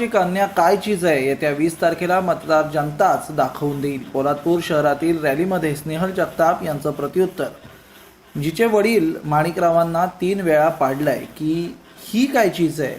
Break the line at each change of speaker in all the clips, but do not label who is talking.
माणिकरावांची कन्या काय चीज आहे? येत्या वीस तारखेला मतदार जनताच दाखवून देईल. पोलादपूर शहरातील रॅलीमध्ये स्नेहल जगताप यांचं प्रत्युत्तर. जिचे वडील माणिकरावांना तीन वेळा पाडलंय की ही काय चीज आहे?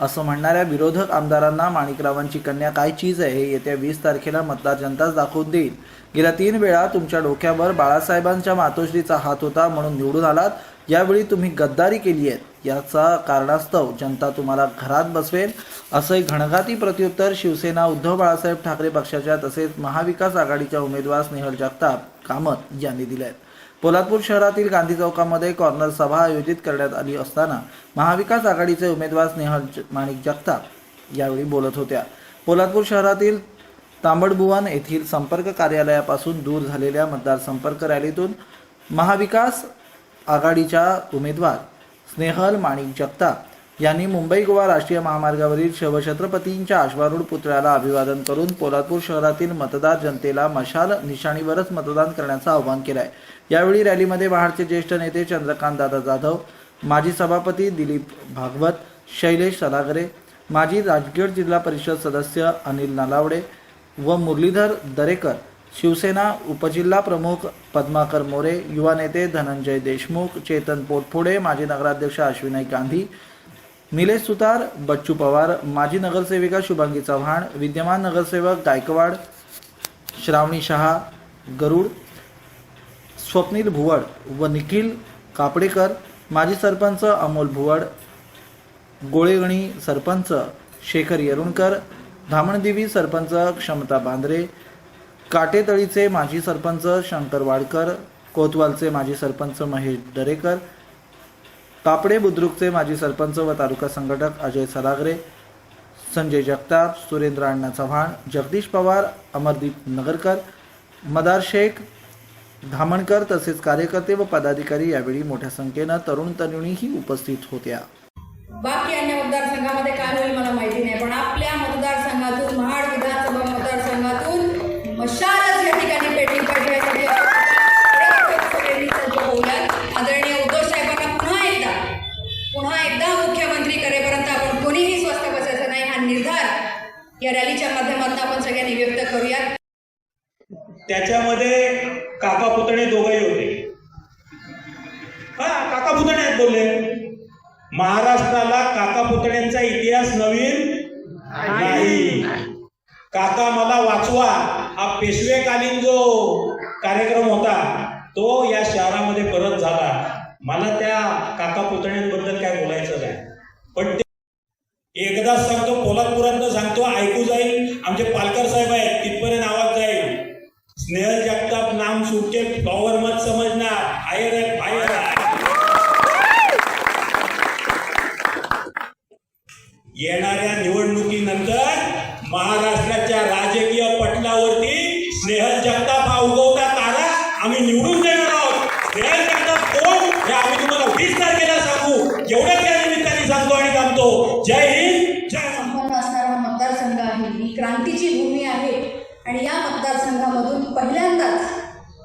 असं म्हणणाऱ्या विरोधक आमदारांना माणिकरावांची कन्या काय चीज आहे? हे येत्या वीस तारखेला मतदार जनताच दाखवून देईल. गेल्या तीन वेळा तुमच्या डोक्यावर बाळासाहेबांच्या मातोश्रीचा हात होता म्हणून निवडून आलात. यावेळी तुम्ही गद्दारी केली आहे याचा कारणास्तव जनता तुम्हाला घरात बसवेल. असंही घणघाती प्रत्युत्तर शिवसेना उद्धव बाळासाहेब ठाकरे पक्षाच्या तसेच महाविकास आघाडीच्या उमेदवार स्नेहल जगताप कामत यांनी दिले आहेत पोलादपूर शहरातील गांधी चौकामध्ये कॉर्नर सभा आयोजित करण्यात आली असताना महाविकास आघाडीचे उमेदवार स्नेहल माणिक जगताप यावेळी बोलत होत्या. पोलादपूर शहरातील तांबडबुवान येथील संपर्क कार्यालयापासून दूर झालेल्या मतदार संपर्क रॅलीतून महाविकास आघाडीच्या उमेदवार स्नेहल माणिक जगताप यांनी मुंबई गोवा राष्ट्रीय महामार्गावरील शिवछत्रपतींच्या अश्वारूढ पुतळ्याला अभिवादन करून पोलादपूर शहरातील मतदार जनतेला मशाल निशाणीवरच मतदान करण्याचं आवाहन केलं आहे यावेळी रॅलीमध्ये महाडचे ज्येष्ठ नेते चंद्रकांत दादा जाधव माजी सभापती दिलीप भागवत शैलेश सलागरे माजी राजगड जिल्हा परिषद सदस्य अनिल नलावडे व मुरलीधर दरेकर शिवसेना उपजिल्हा प्रमुख पद्माकर मोरे युवा नेते धनंजय देशमुख चेतन पोटफोडे माजी नगराध्यक्ष अश्विनी गांधी निलेश सुतार बच्चू पवार माजी नगरसेविका शुभांगी चव्हाण विद्यमान नगरसेवक गायकवाड श्रावणी शहा गरुड स्वप्नील भुवड व निखिल कापडेकर माजी सरपंच अमोल भुवड गोळेगणी सरपंच शेखर येरुणकर धामणदेवी सरपंच क्षमता बांद्रे काटेतळीचे माजी सरपंच शंकर वाडकर कोतवालचे माजी सरपंच महेश दरेकर कापडे बुद्रुकचे माजी सरपंच व तालुका संघटक अजय सरागरे संजय जगताप सुरेंद्र अण्णा चव्हाण जगदीश पवार अमरदीप नगरकर मदार शेख धामणकर तसेच कार्यकर्ते व पदाधिकारी यावेळी मोठ्या संख्येनं तरुण तरुणीही उपस्थित होत्या.
बाकी अन्य मतदारसंघामध्ये काय होईल मला माहिती नाही. या रॅलीच्या माध्यमातून आपण सगळ्यांनी व्यक्त करूया
त्याच्यामध्ये काका पुतणे दोघही होते. हा काका पुतणे आहेत बोलले. महाराष्ट्राला काका पुतण्यांचा इतिहास नवीन नाही. काका मला वाचवा हा पेशवेकालीन जो कार्यक्रम होता तो या शहरामध्ये परत झाला. मला त्या काका पुतण्यांबद्दल काय बोलायचं नाही. पण एकदा एकदाच सांगतो पोलादपुरातनं सांगतो ऐकू जाईल. आमचे पालकर साहेब आहेत तिथपर्यंत आवाज जाईल. स्नेहल जगताप नाम सुटके पॉवर मत समजणार फायर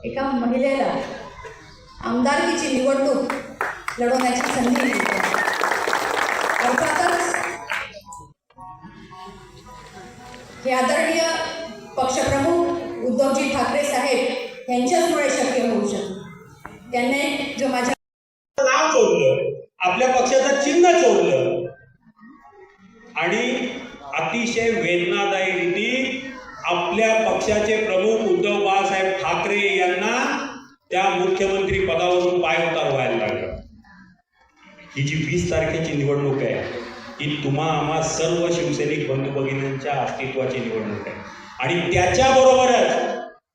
एका महिलेला आमदारकीची निवडणूक लढवण्याची संधी मिळते. अर्थातच हे आदरणीय पक्षप्रमुख उद्धवजी ठाकरे साहेब यांच्याचमुळे शक्य होऊ शकतं. त्यांनी जो माझ्या
नाव चोरलं आपल्या पक्षाचं चिन्ह चोरलं. आणि अतिशय वेदनादायी रीती आपल्या पक्षाचे त्या मुख्यमंत्री पदावरून पाय उतार व्हायला लागलं. ही जी वीस तारखेची निवडणूक आहे ही तुम्हा आम्हा सर्व शिवसैनिक बंधू भगिनींच्या अस्तित्वाची निवडणूक आहे. आणि त्याच्याबरोबरच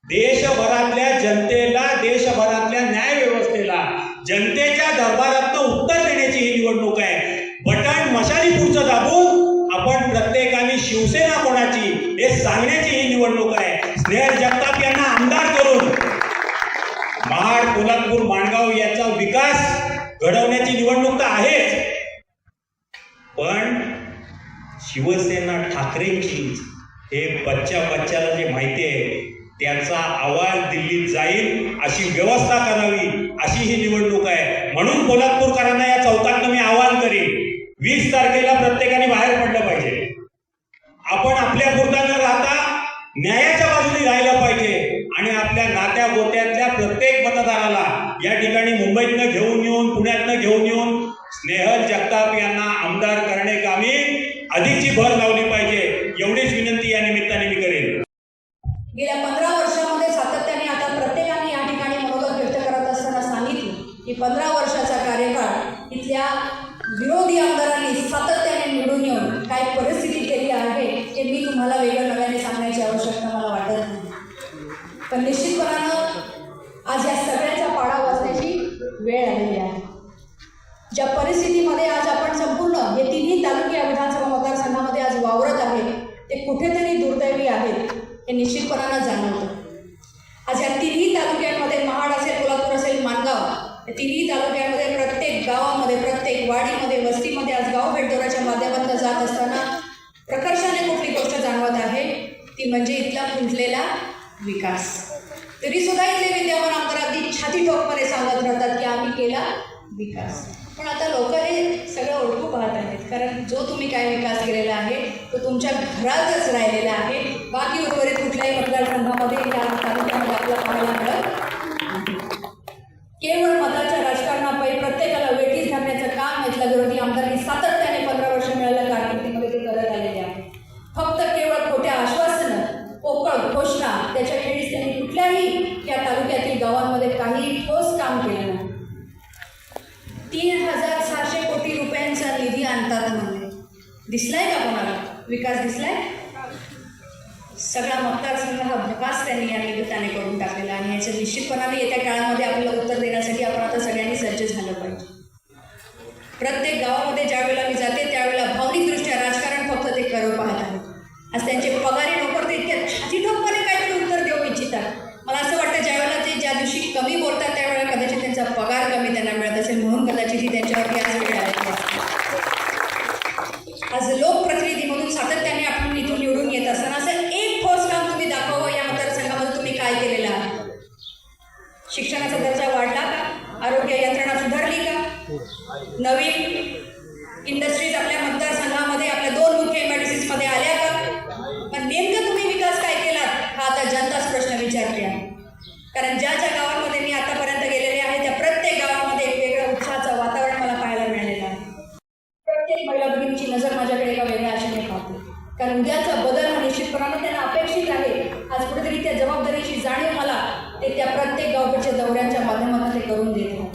देशभरातल्या जनतेला देशभरातल्या न्याय व्यवस्थेला जनतेच्या दरबारात उत्तर देण्याची ही निवडणूक आहे. बटण मशाली पुढचं दाबून आपण प्रत्येकाने शिवसेना कोणाची हे सांगण्याची ही निवडणूक आहे. स्नेहल जगताप यांना आमदार करून महाड कोल्हापूर माणगाव याचा विकास घडवण्याची निवडणूक तर आहेच. पण शिवसेना ठाकरेंची हे बच्च्या बच्च्याला जे माहिती आहे त्याचा आवाज दिल्लीत जाईल अशी व्यवस्था करावी अशी ही निवडणूक आहे. म्हणून कोल्हापूरकरांना या चौकातनं मी आवाहन करीन. वीस तारखेला प्रत्येकाने
इथल्या विरोधी आमदारांनी सातत्याने निवडून येऊन काय परिस्थिती केली आहे हे मी तुम्हाला वेगळं नव्याने सांगण्याची आवश्यकता मला वाटत नाही. पण निश्चितपणानं आज या सगळ्यांचा पाडा वाचण्याची वेळ आलेली आहे. ज्या परिस्थितीमध्ये आज आपण संपूर्ण हे तिन्ही तालुके या विधानसभा मतदारसंघामध्ये आज वावरत आहे ते कुठेतरी दुर्दैवी आहेत हे निश्चितपणानं जाणवतं. आज या तिन्ही तालुक्यांमध्ये महाड असेल कोल्हापूर असेल माणगाव या तिन्ही तालुक्यांमध्ये वाडीमध्ये वस्तीमध्ये आज गाव भेटदोराच्या माध्यमातून जात असताना प्रकर्षाने कुठली गोष्ट जाणवत आहे? ती म्हणजे इथला खुंटलेला विकास. तरी सुद्धा इथले विद्यमान आमदार अगदी छाती ठोकपणे सांगत राहतात की आम्ही केला विकास. पण आता लोक हे सगळं ओळखू पाहत आहेत. कारण जो तुम्ही काय विकास केलेला आहे तो तुमच्या घरातच राहिलेला आहे. बाकी उर्वरित कुठल्याही मतदारसंघामध्ये या तालुक्यामध्ये आपल्याला पाहायला मिळत नाही. केवळ मताच्या राजकारणापायी प्रत्येकाला वेठीस घालण्याचं काम इथल्या विरोधी आमदारांनी सातत्याने पंधरा वर्ष मिळाल्या कारकिर्दीमध्ये ते करत आलेले आहे फक्त केवळ खोट्या आश्वासनं पोकळ घोषणा त्याच्या खेळीस त्यांनी कुठल्याही या तालुक्यातील गावांमध्ये काही ठोस काम केलं नाही तीन हजार सहाशे कोटी रुपयांचा निधी आणतात म्हणजे दिसलाय का कोणाला? विकास दिसलाय? सगळा मतदारसंघ हा भकास त्यांनी या निमित्ताने करून टाकलेला आणि याच्या निश्चितपणाने येत्या काळामध्ये आपल्याला उत्तर देण्यासाठी आपण आता सगळ्यांनी सज्ज झालं पाहिजे. प्रत्येक गावामध्ये ज्या वेळेला मी जाते त्यावेळेला भावनिकदृष्ट्या राजकारण फक्त ते करत पाहत आहेत. आज त्यांचे विचारली आहे. कारण ज्या ज्या गावांमध्ये मी आतापर्यंत गेलेले आहे त्या प्रत्येक गावामध्ये एक वेगळ्या उत्साहाचं वातावरण मला पाहायला मिळालेलं आहे. प्रत्येक महिला भगिनीची नजर माझ्याकडे एका वेगळ्या आशेने पाहते. कारण उद्याचा बदल हा निश्चितपणाने त्यांना अपेक्षित आहे आज कुठेतरी त्या जबाबदारीची जाणीव मला ते त्या प्रत्येक गावकडच्या दौऱ्यांच्या माध्यमातून ते करून देत आहे